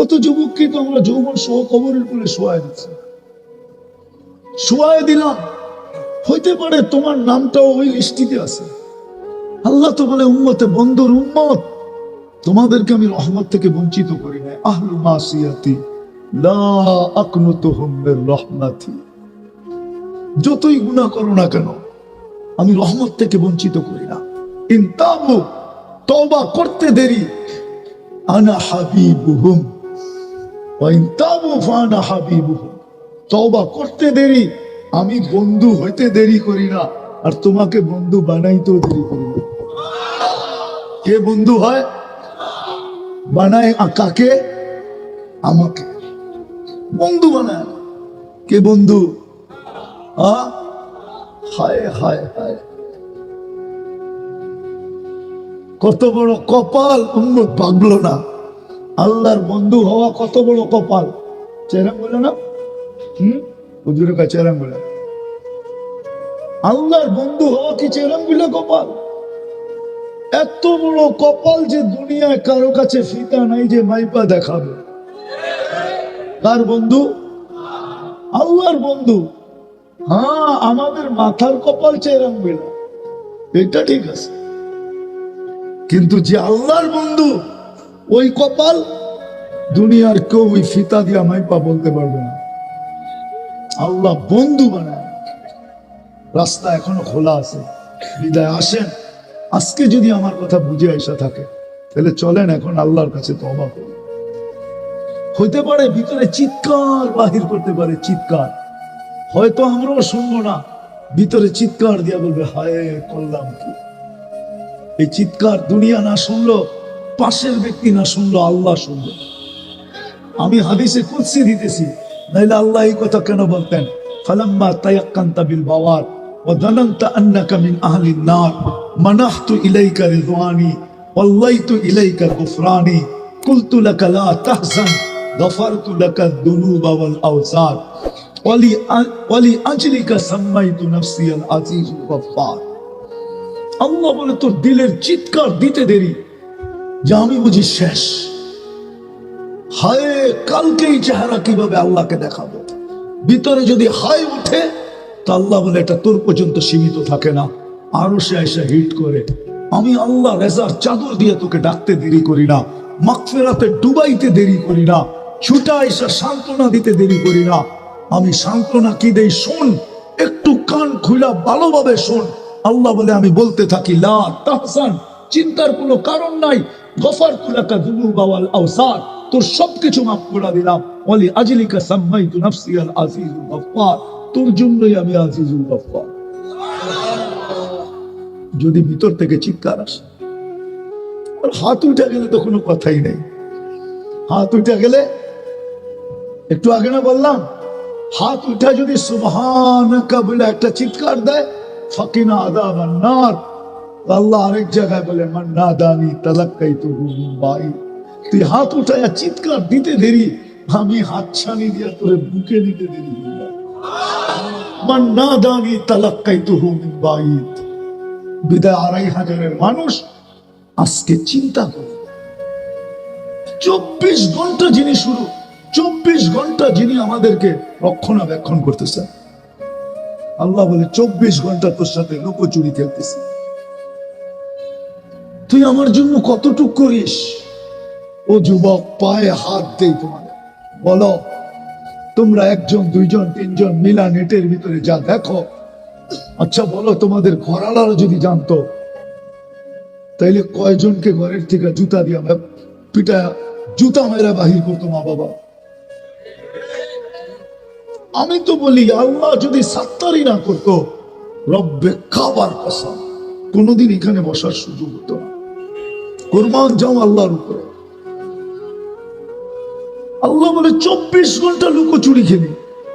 কত যুবককে তো আমরা যৌবন সহ কবরের কোলে শোয়াই দিচ্ছি। শোয়াই দিলাম। হইতে পারে তোমার নামটাও ওই লিস্টিতে আছে। আল্লাহ তো বলে, উম্মতে বন্ধুর উম্মত। তোমাদেরকে আমি রহমত থেকে বঞ্চিত করি নাই। আহলু মাসিয়াতি লা আকনুতুহুম মির রহমাতি। যতই গুনাহ করো না কেন, আমি রহমত থেকে বঞ্চিত করি না। ইনতাবু তওবা করতে দেরি। আনা হাবিবুহুম তওবা করতে দেরি, আমি বন্ধু হইতে দেরি করি না, আর তোমাকে বন্ধু বানাইতেও দেরি করি না। কে বন্ধু হয়? বানায় কাকে? আমাকে। বন্ধু বানায়। কে বন্ধু? হায় হায় হায়। কত বড় কপাল উন্মত ভাবলো না। আল্লাহর বন্ধু হওয়া কত বড় কপাল। চেরাম বলে না? হুম? হুজুরের কাছে চেরাম বলে। আল্লাহর বন্ধু হওয়া কি চেরাম বলে কপাল? এত বড় কপাল যে দুনিয়ায় কারও কাছে ফিতা নাই যে মাইপা দেখাবে। কার বন্ধু? আল্লাহর বন্ধু। হ্যাঁ আমাদের মাথার কপাল চেরাম বিলা। এটা ঠিক আছে। কিন্তু যে আল্লাহর বন্ধু ওই কপাল দুনিয়ার কেউ ওই ফিতা দিয়া মাইপা বলতে পারবে না। আল্লাহ বন্ধু বানায়। রাস্তা এখনও খোলা আছে। বিদায় আসেন। আজকে যদি আমার কথা বুঝে আসা থাকে, তাহলে চলেন এখন আল্লাহর কাছে তবা করি। হইতে পারে ভিতরে চিৎকার, বাহির করতে পারে চিৎকার। হয়তো আমরাও শুনব না। ভিতরে চিৎকার দিয়া বলবে, হায় করলাম কি? এই চিৎকার দুনিয়া না শুনলো পাশের ব্যক্তি না শুনলো, আল্লাহ শুনলো আমি হাদিসে কুৎসি দিতেছি, নাইলে আল্লাহ এই কথা কেন বলতেন? ফালাম্মা তায়াক্কান্তা বিল বাওয়ার ওয়া জানান্তা আন্নাকা মিন আহলিন নার, মানাহতু ইলাইকা রিদওয়ানি, ওয়াল্লাইতু ইলাইকা গুফরানি, কুলতু লাকা লা তাহজান, গফারতু লাকা দুনুবা ওয়াল আওজার ওয়ালি ওয়ালি আজলিকা সাম্মাইতু আজিজ আল্লাহ বলে, তোর দিলের চিৎকার দিতে দেরি। যে আমি বুঝি শেষ। হায়, কালকেই চেহারা কীভাবে আল্লাহকে দেখাবো? ভিতরে যদি হায় উঠে তা আল্লাহ বলে এটা তোর পর্যন্ত সীমিত থাকে না। আরও সে এসে হিট করে, আমি আল্লাহ রেজার চাদর দিয়ে তোকে ডাকতে দেরি করি না মাকফেরাতে ডুবাইতে দেরি করি না, ছুটা এসে সান্ত্বনা দিতে দেরি করি না। আমি সান্ত্বনা কি দেই শোন, একটু কান খুলা ভালোভাবে শোন। আল্লাহ বলে আমি বলতে থাকি, লা তাহসান, চিন্তার কোনো কারণ নাই তোর সবকিছু জন্যই আমি যদি ভিতর থেকে চিৎকার আসে হাত উঠে গেলে তো কোনো কথাই নেই। হাত উঠে গেলে, একটু আগে না বললাম, হাত উঠে যদি সুবহানাকা বলে একটা চিৎকার দেয়, ফাকিনা আদা নার। আল্লাহ আরেক জায়গায় বলে মান্না দানি তালাক্কাই তো তুই হাত উঠায় চিৎকার দিতে দেরি, আমি হাত ছানি দিয়া তোরে বুকে দিতে দেরি মান্না দানি তালাক্কাই তো বিদায় আড়াই হাজারের মানুষ আজকে চিন্তা করে। চব্বিশ ঘণ্টা যিনি শুরু, চব্বিশ ঘণ্টা যিনি আমাদেরকে রক্ষণাবেক্ষণ করতেছেন। আল্লাহ বলে, চব্বিশ ঘণ্টা তোর সাথে লুকোচুরি খেলতেছি। তুই আমার জন্য কতটুক করিস? ও যুবক, পায়ে হাত দেই তোমাদের। বলো, তোমরা একজন, দুইজন, তিনজন মিলা নেটের ভিতরে যা দেখো। আচ্ছা বলো, তোমাদের ঘরালারা যদি জানতো, তাইলে কয়জনকে ঘরের থেকে জুতা দিয়া পিটা জুতা মেরা বাহির করতো মা বাবা? আমি তো বলি, আল্লাহ যদি সাত্তারি না করতো, রব্বে খাবার কসম। কোনোদিন এখানে বসার সুযোগ হতো না। কোরবান যাও আল্লাহর উপরে। আল্লাহ বলে, চব্বিশ ঘণ্টা লুকোচুরি খেলি।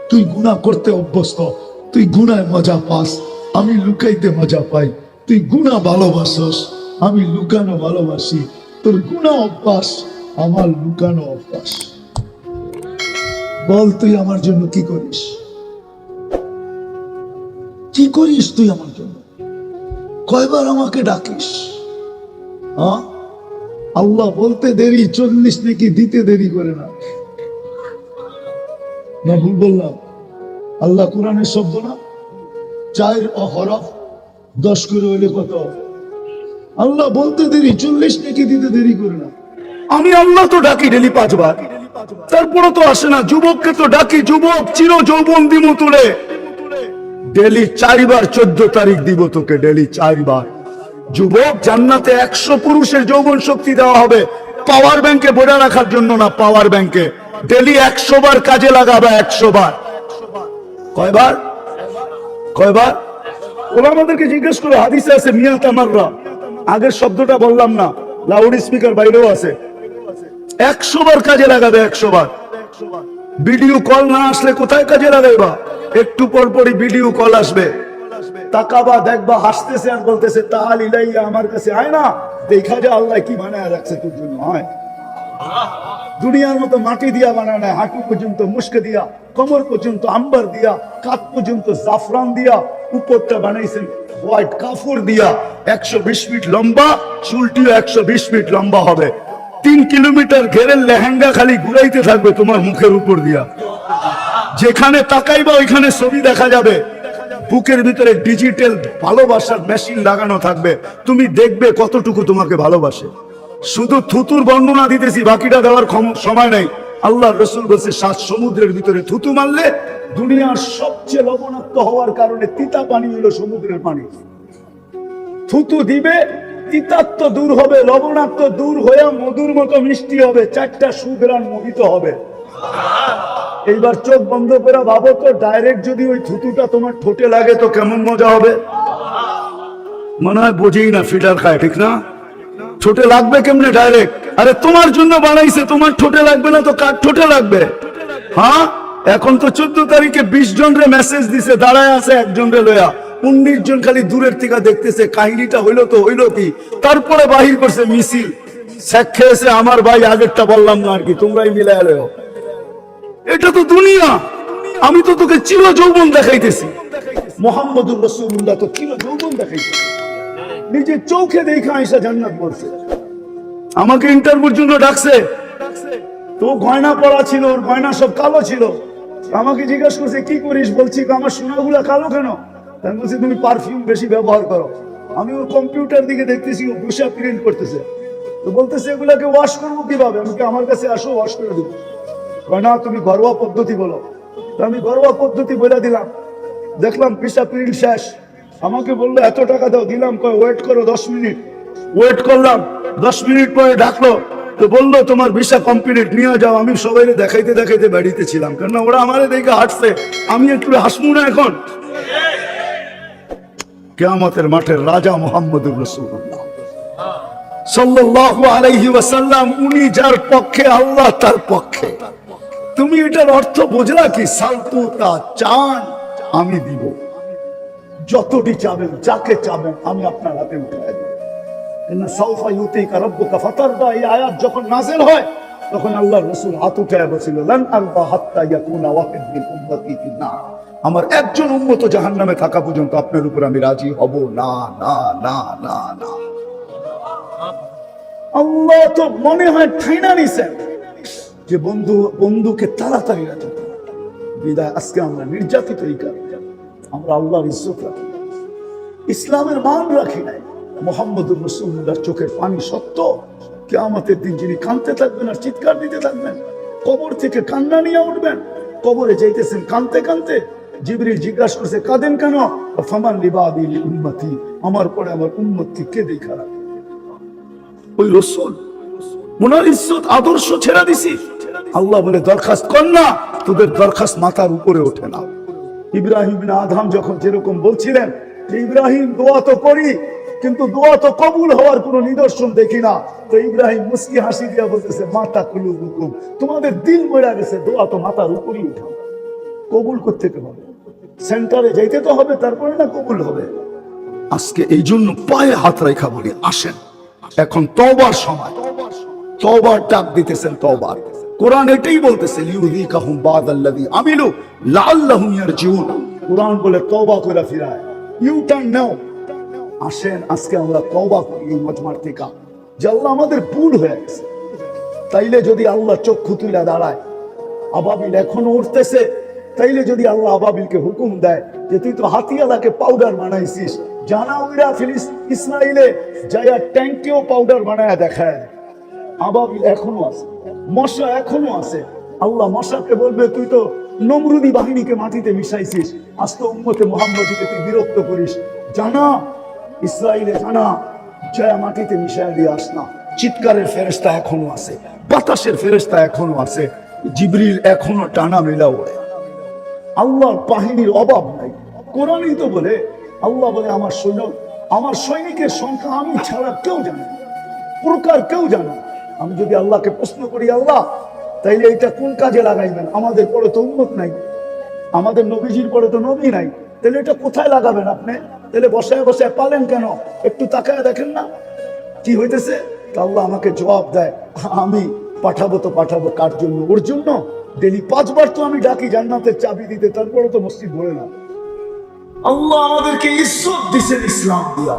তুই গুণা করতে অভ্যস্ত, তুই গুনায় মজা পাস, আমি লুকাইতে মজা পাই। তুই গুণা ভালোবাসস, আমি লুকানো ভালোবাসি। তোর গুণা অভ্যাস, আমার লুকানো অভ্যাস। বল তুই আমার জন্য কি করিস? কি করিস তুই আমার জন্য? কয়বার আমাকে ডাকিস? হ্যাঁ? আল্লাহ বলতে দেরি, চল্লিশ নাকি দিতে দেরি করে না। না, ভুল বললাম। আল্লাহ কোরআনের শব্দ না? চার অহরফ, দশ করে হইলে কত? আল্লাহ বলতে দেরি, চল্লিশ নাকি দিতে দেরি করে না। আমি আল্লাহ তো ডাকি ডেলি পাঁচবার। তারপরে তো আসে না। যুবককে তো ডাকি যুবক চির যৌবন দিমু তুলে ডেলি চারবার চোদ্দ তারিখ দিব তোকে, ডেলি চারবার। যুবক জান্নাতে একশো পুরুষের যৌবন শক্তি দেওয়া হবে। পাওয়ার ব্যাংকে বোঝা রাখার জন্য না, পাওয়ার ব্যাংকে। ডেলি একশো বার কাজে লাগাবে একশো বার। কয়বার? কয়বার? ওরা আমাদেরকে জিজ্ঞেস করে, হাদিসে আছে মিয়া তামাররা আগের শব্দটা বললাম না লাউড স্পিকার বাইরেও আছে। একশো বার কাজে লাগাবে একশো বার। ভিডিও কল না আসলে কোথায় কাজে লাগাইবা? একটু পর পরই ভিডিও কল আসবে। তাকাবা, দেখবা, হাসতেছে আর বলতেছে তাহাল ইলাইয়া আমার কাছে আয় না। দেখা যা আল্লাহ কি বানায় রাখছে তোর জন্য, আয়। দুনিয়ার মতো মাটি দিয়া বানায় না হাঁটু পর্যন্ত মুস্কে দিয়া, কোমর পর্যন্ত আম্বার দিয়া, কাত পর্যন্ত জাফরান দিয়া, উপরটা বানাইছেন হোয়াইট কাফুর দিয়া। একশো বিশ ফিট লম্বা, চুলটিও একশো বিশ ফিট লম্বা হবে। তিন কিলোমিটার ঘেরের লেহেঙ্গা খালি ঘুরাইতে থাকবে তোমার মুখের উপর দিয়া। যেখানে তাকাইবা, ওইখানে ছবি দেখা যাবে। বুকের ভিতরে ডিজিটাল ভালোবাসার মেশিন লাগানো থাকবে। তুমি দেখবে কতটুকু তোমাকে ভালোবাসে। শুধু থুতুর বর্ণনা দিতেছি, বাকিটা দেওয়ার সময় নেই। আল্লাহ রসুল বলছে, সাত সমুদ্রের ভিতরে থুতু মারলে দুনিয়ার সবচেয়ে লবণাক্ত হওয়ার কারণে তিতা পানি হলো সমুদ্রের পানি। থুতু দিবে তিতাত্ম দূর হবে, লবণাক্ত দূর হয়ে মধুর মতো মিষ্টি হবে, চারটা সুগ্রান মোহিত হবে। এইবার চোখ বন্ধ করে ভাবো তো ডাইরেক্ট যদি ওই থুতুটা তোমার ঠোঁটে লাগে তো কেমন মজা হবে? মনে হয় বোঝেই না ফিটার খায়, ঠিক না? ঠোঁটে লাগবে কেমনে ডাইরেক্ট আরে তোমার জন্য বানাইছে, তোমার ঠোঁটে লাগবে না তো কার ঠোঁটে লাগবে? হ্যাঁ? এখন তো চোদ্দ তারিখে বিশ জন রে মেসেজ দিছে, দাঁড়ায় আছে একজন রে লয়া। উনিশ জন খালি দূরের থেকে দেখতেছে, কাহিনীটা হইল তো হইল কি? তারপরে বাহির করছে মিছিল। শেখ খেয়েছে আমার ভাই, আগেরটা বললাম না আর কি, তোমরাই মিলে এলো এটা তো দুনিয়া। আমি তো তোকে চির যৌবন দেখাইতেছি। মোহাম্মদুর রসুল্লাহ তো চির যৌবন দেখাইতেছি। নিজের চোখে দেখা আইসা জান্নাত বলছে। আমাকে ইন্টারভিউর জন্য ডাকছে। তো গয়না পড়া ছিল ওর গয়না সব কালো ছিল। আমাকে জিজ্ঞাসা করছে কি করিস? বলছি আমার সোনাগুলা কালো কেন? আমি বলছি তুমি পারফিউম বেশি ব্যবহার করো। আমি ওর কম্পিউটার দিকে দেখতেছি ও বসে প্রিন্ট করতেছে। তো বলতেছে এগুলাকে ওয়াশ করব কীভাবে? আমাকে আমার কাছে আসো ওয়াশ করে দিব। না, তুমি ঘরোয়া পদ্ধতি বলো। আমি ঘরোয়া পদ্ধতি বলে দিলাম। দেখলাম পিসা প্রিন্ট শেষ। আমাকে বলল, এত টাকা দাও। দিলাম, কয় ওয়েট করো দশ মিনিট। ওয়েট করলাম, দশ মিনিট পরে ডাকলো। তো বলল, তোমার ভিসা কমপ্লিট নিয়ে যাও। আমি সবাই দেখাইতে দেখাইতে বাড়িতে ছিলাম। কেননা ওরা আমারে দেখে হাঁটছে। আমি একটু হাসবো না এখন? কেয়ামতের মাঠের রাজা মোহাম্মদুর রসুল্লাহ সাল্লাল্লাহু আলাইহি ওয়াসাল্লাম, উনি যার পক্ষে, আল্লাহ তার পক্ষে। তুমি এটার অর্থ বুঝলা কি? সালতুতা চান, আমি দিব। যতটি চাবেন, যাকে চাবেন, আমি আপনার হাতে উঠে দেব। সাউফা ইউতিকা রাব্বুকা ফাতারদা। এই আয়াত যখন নাযিল হয়, তখন আল্লাহ রাসূল হাত উঠায় বলেছিল, লান আরবা হাত্তা ইয়াকুনা ওয়াহিদ মিন উম্মতি ফিন্নার। আমার একজন উম্মত জাহান্নামে থাকা পর্যন্ত আপনার উপর আমি রাজি হব। না না না না না। আল্লাহ তো মনে হয় ঠাইনা নিছেন। যে বন্ধু, বন্ধুকে তাড়াতাড়ি হবে। বিদায়, আজকে আমরা নির্যাতিত এই আমরা আল্লাহর ইজ্জত রাখি। ইসলামের মান রাখি নাই। মোহাম্মদুর রসুল্লাহর চোখের পানি সত্য। কে কেয়ামতের দিন যিনি কাঁদতে থাকবেন আর চিৎকার দিতে থাকবেন, কবর থেকে কান্না নিয়ে উঠবেন, কবরে যাইতেছেন কানতে কানতে জিবরিল জিজ্ঞাসা করছে, কাঁদেন কেন? ফামান লিবাদি উন্মতি আমার পরে আমার উন্মতকে কে দেখা? ওই রসুল, ওনার ইজ্জত আদর্শ ছেড়া দিছি। আল্লাহ বলে, দরখাস্ত কর না, তোদের দরখাস্ত মাথার উপরে ওঠে না। ইব্রাহিম আধাম যখন যেরকম বলছিলেন যে, ইব্রাহিম, দোয়া তো করি, কিন্তু দোয়া তো কবুল হওয়ার কোনো নিদর্শন দেখি না। তো ইব্রাহিম মুস্কি হাসি দিয়া বলতেছে, মাথা কুলু হুকুম। তোমাদের দিল মরা গেছে, দোয়া তো মাথার উপরই উঠা কবুল করতে হবে। সেন্টারে যাইতে তো হবে, তারপরে না কবুল হবে? আজকে এই জন্য পায়ে হাত রেখা বলি, আসেন। এখন তবার সময়। তবার ডাক দিতেছেন তবার কোরআন এটাই বলতেছে লিউযিকাহুম বাদাল্লাযী আমিলু লাআল্লাহুম ইয়ারজিউন কোরআন বলে তওবা করে ফিরায় ইউ টার্ন নাও আসেন আজকে আমরা তওবা করি এই মজমার থেকে যে আল্লাহ আমাদের ভুল হয়ে গেছে তাইলে যদি আল্লাহ চক্ষু তুলে দাঁড়ায় আবাবিল এখনও উঠতেছে তাইলে যদি আল্লাহ আবাবিলকে হুকুম দেয় যে তুই তো হাতিয়ালাকে পাউডার বানাইছিস জানা উইরা ফিলিস ইসরায়েলে যাইয়া ট্যাঙ্কেও পাউডার বানায় দেখায় আবাবিল এখনও আছে মশা এখনও আছে। আল্লাহ মশাকে বলবে, তুই তো নমরুদি বাহিনীকে মাটিতে মিশাইছিস। আজ তো উম্মতে মোহাম্মদীকে তুই বিরক্ত করিস। জানা ইসরায়েলে জানা জয়া মাটিতে মিশাই দিয়ে আস না। চিৎকারের ফেরেস্তা এখনও আছে। বাতাসের ফেরেস্তা এখনও আছে। জিবরিল এখনও টানা মেলা ওড়ে। আল্লাহর বাহিনীর অভাব নাই। কোরআনই তো বলে, আল্লাহ বলে, আমার সৈন্য, আমার সৈনিকের সংখ্যা আমি ছাড়া কেউ জানে। প্রকার কেউ জানে। আমি যদি আল্লাহকে প্রশ্ন করি, আল্লাহ, তাইলে এটা কোন কাজে লাগাইবেন? আমাদের পরে তো উন্নত নাই। আমাদের নবীজির পরে তো নবী নাই। তাহলে এটা কোথায় লাগাবেন আপনি? তাহলে বসায় বসায় পালেন কেন? একটু তাকায় দেখেন না। কি হইতেছে? তা আল্লাহ আমাকে জবাব দেয়, আমি পাঠাবো তো পাঠাবো, কার জন্য? ওর জন্য? ডেলি পাঁচবার তো আমি ডাকি জান্নাতের চাবি দিতে, তারপরে তো মসজিদ ভরে না। আল্লাহ আমাদেরকে ইজ্জত দিছেন ইসলাম দিয়া।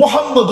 মোহাম্মদ